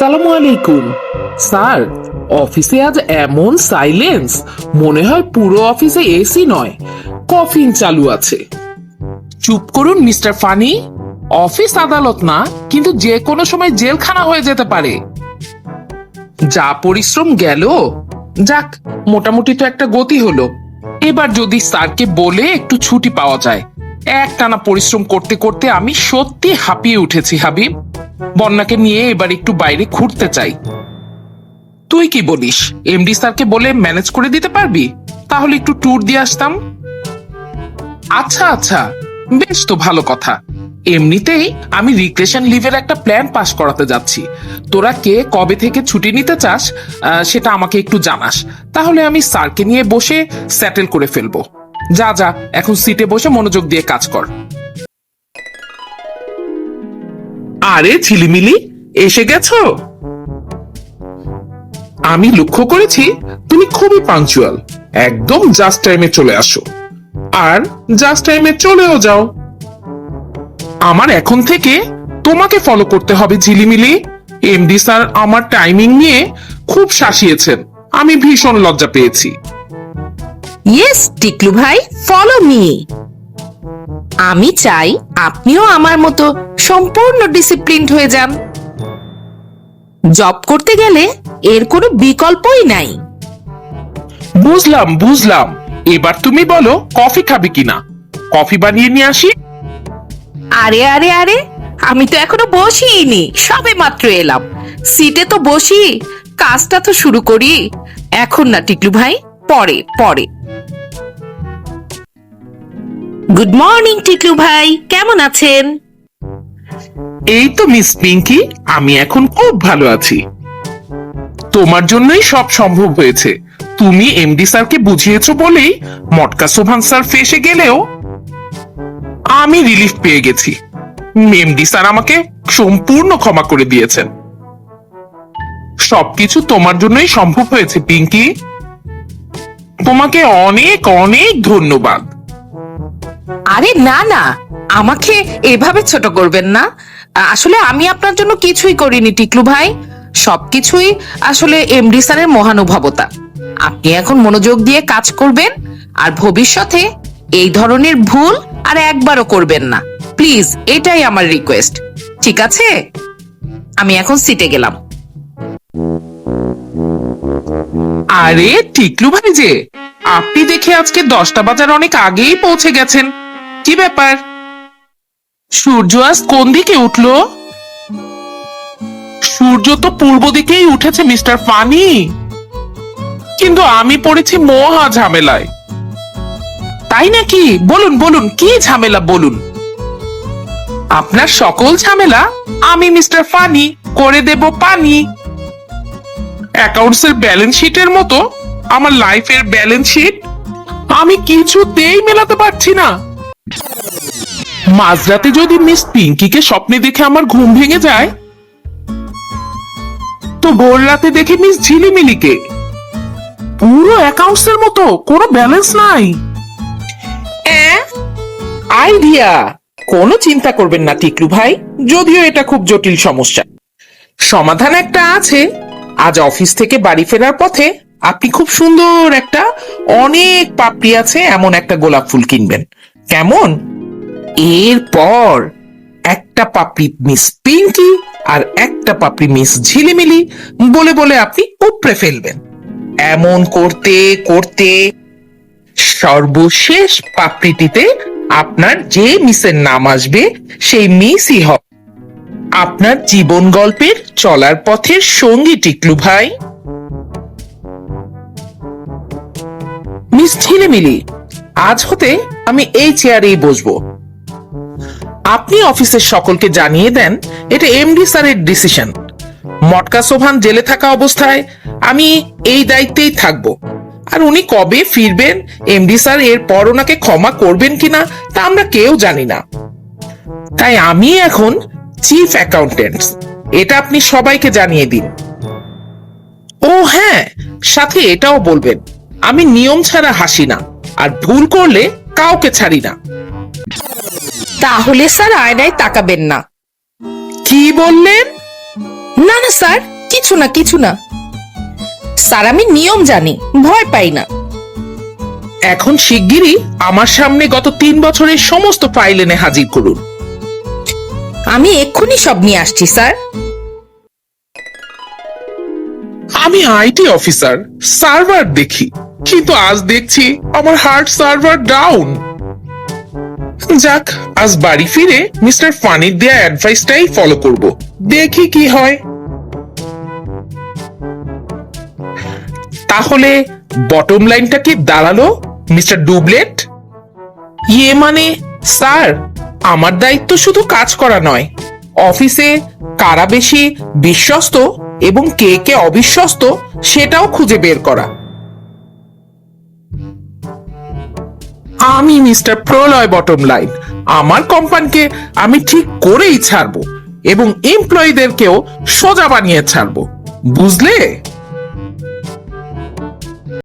সালামু আলাইকুম। স্যার, অফিসে আজ এমন সাইলেন্স মনে হয় পুরো অফিসে এসি নয়। কফিন চালু আছে। চুপ করুন, মিস্টার ফানি। অফিস আদালত না, কিন্তু যে কোনো সময় জেলখানা হয়ে যেতে পারে। যা পরিশ্রম গেল। যাক, মোটামুটি তো একটা গতি হলো। এবার যদি স্যারকে বলে একটু ছুটি পাওয়া যায়। একটানা পরিশ্রম করতে করতে আমি সত্যি হাঁপিয়ে উঠেছি, হাবিব। বন্যাকে নিয়ে এবার একটু বাইরে ঘুরতে চাই। তুই কি বলিস? এমডি স্যারকে বলে ম্যানেজ করে দিতে পারবি? তাহলে একটু ট্যুর দিয়ে আসতাম। আচ্ছা আচ্ছা বেশ তো ভালো কথা। এমনিতেই আমি রিক্রেশন লিভের একটা প্ল্যান পাস করাতে যাচ্ছি। তোরা কে কবে থেকে ছুটি নিতে চাস সেটা আমাকে একটু জানাস। তাহলে আমি স্যারকে নিয়ে বসে সেটেল করে ফেলব। যা যা, এখন সিটে বসে মনোযোগ দিয়ে কাজ কর। আরে ঝিলিমিলি এসে গেছো? আমি লক্ষ্য করেছি তুমি খুবই পাঞ্চুয়াল একদম জাস্ট টাইমে চলে আসো। আর জাস্ট টাইমে চলেও যাও। আমার এখন থেকে তোমাকে ফলো করতে হবে ঝিলিমিলি। এমডি স্যার আমার টাইমিং নিয়ে খুব শাসিয়েছেন। আমি ভীষণ লজ্জা পেয়েছি। ইয়েস টিকলু ভাই ফলো মি আমি চাই আপনিও আমার মতো সম্পূর্ণ ডিসিপ্লিনড হয়ে যান। জব করতে গেলে এর কোনো বিকল্পই নাই। বুঝলাম বুঝলাম। এবার তুমি বলো কফি খাবে কিনা? কফি বানিয়ে নিয়ে আসি? আরে আরে আরে আমি তো এখনও বসিনি সবে মাত্র এলাম। সিটে তো বসি কাজটা তো শুরু করি। এখন না টিকলু ভাই পরে পরে। গুড মর্নিং টিকলু ভাই। কেমন আছেন? এই তো মিস পিঙ্কি, আমি এখন খুব ভালো আছি। তোমার জন্যই সব সম্ভব হয়েছে। তুমি এমডি স্যারকে বুঝিয়েছো বলেই মটকা সোভান স্যার ফেসে গেলেও আমি রিলিফ পেয়ে গেছি। এমডি স্যার আমাকে সম্পূর্ণ ক্ষমা করে দিয়েছেন। সবকিছু তোমার জন্যই সম্ভব হয়েছে, পিঙ্কি। তোমাকে অনেক অনেক ধন্যবাদ। আরে না না। আমাকে এভাবে ছোট করবেন না। আসলে আমি আপনার জন্য কিছুই করিনি, টিকলু ভাই। সবকিছুই আসলে এমডি স্যারের মহানুভবতা। আপনি এখন মনোযোগ দিয়ে কাজ করবেন আর ভবিষ্যতে এই ধরনের ভুল আর একবারও করবেন না। প্লিজ, এটাই আমার রিকোয়েস্ট। ঠিক আছে? আমি এখন সিটে গেলাম। আরে, টিকলু ভাই যে, আপনি দেখে আজকে দশটা বাজার অনেক আগেই পৌঁছে গেছেন। কি ব্যাপার? সূর্য আজ কোন দিকে উঠল? সূর্য তো পূর্ব দিকেই উঠেছে, মিস্টার ফানি। কিন্তু আমি পড়েছি মহা ঝামেলায়। তাই নাকি? বলুন বলুন, কি ঝামেলা বলুন? আপনার সকল ঝামেলা আমি মিস্টার ফানি করে দেব পানি। অ্যাকাউন্টস এর ব্যালেন্স শিটের মতো, আমার লাইফের ব্যালেন্স শিট আমি কিছুতেই মেলাতে পারছি না। মাঝরাতে যদি মিস পিঙ্কিকে স্বপ্নে দেখে আমার ঘুম ভেঙে যায়, তো ভোর রাতে দেখে মিস ঝিলিমিলিকে। পুরো অ্যাকাউন্টস এর মতো, কোনো ব্যালেন্স নাই। আইডিয়া! কোনো চিন্তা করবেন না, টিকলু ভাই, যদিও এটা খুব জটিল সমস্যা। সমাধান একটা আছে। আজ অফিস থেকে বাড়ি ফেরার পথে আপনি খুব সুন্দর একটা, অনেক পাপড়ি আছে, এমন একটা গোলাপ ফুল কিনবেন। কেমন? এরপর একটা পাপড়ি মিস পিঙ্কি আর একটা পাপড়ি মিস ঝিলিমিলি বলে বলে আপনি উপড়ে ফেলবেন। এমন করতে করতে সর্বশেষ পাপড়িটিতে আপনার যে মিসের নাম আসবে, সেই মিসই হবে। আপনার জীবন গল্পের চলার পথের সঙ্গী টিকলু ভাই। মিস ঝিলিমিলি আজ হতে আমি এই চেয়ারেই বসবো। আপনি অফিসের সকলকে জানিয়ে দেন, এটা এমডি স্যারের ডিসিশন। মটকা সোভান জেলে থাকা অবস্থায় আমি এই দায়িত্বেই থাকব। আর উনি কবে ফিরবেন, এমডি স্যার এরপর ওনাকে ক্ষমা করবেন কিনা, তা আমরা কেউ জানি না। তাই আমি এখন চিফ অ্যাকাউন্টেন্ট, এটা আপনি সবাইকে জানিয়ে দিন। ও হ্যাঁ সাথে এটাও বলবেন, আমি নিয়ম ছাড়া হাসি না। আর ভুল করলে কাউকে ছাড়ি না। তাহলে স্যার আয়নায় তাকাবেন না। কি বললেন? না না স্যার কিছু না কিছু না। স্যার আমি নিয়ম জানি ভয় পাই না। এখন শিগগিরই আমার সামনে গত তিন বছরের সমস্ত ফাইল এনে হাজির করুন। আমি এক্ষুনি সব নিয়ে আসছি স্যার। আমি আইটি অফিসার সার্ভার দেখি। কিন্তু আজ দেখছি? আমার হার্ট সার্ভার ডাউন যাক, আজ বাড়ি ফিরে মিস্টার ফানির দেয়া অ্যাডভাইসটাই ফলো করব। দেখি কি হয়। তাহলে বটম লাইনটা কি দাঁড়াল মিস্টার ডুবলেট ইয়ে মানে স্যার আমার দায়িত্ব শুধু কাজ করা নয়। অফিসে কারা বেশি বিশ্বস্ত এবং কে কে অবিশ্বস্ত সেটাও খুঁজে বের করা। আমি মিস্টার প্রলয় বটম লাইন। আমার কোম্পানিকে আমি ঠিক করেই ছাড়বো এবং এমপ্লয়ীদেরকেও সোজা বানিয়ে ছাড়বো। বুঝলে?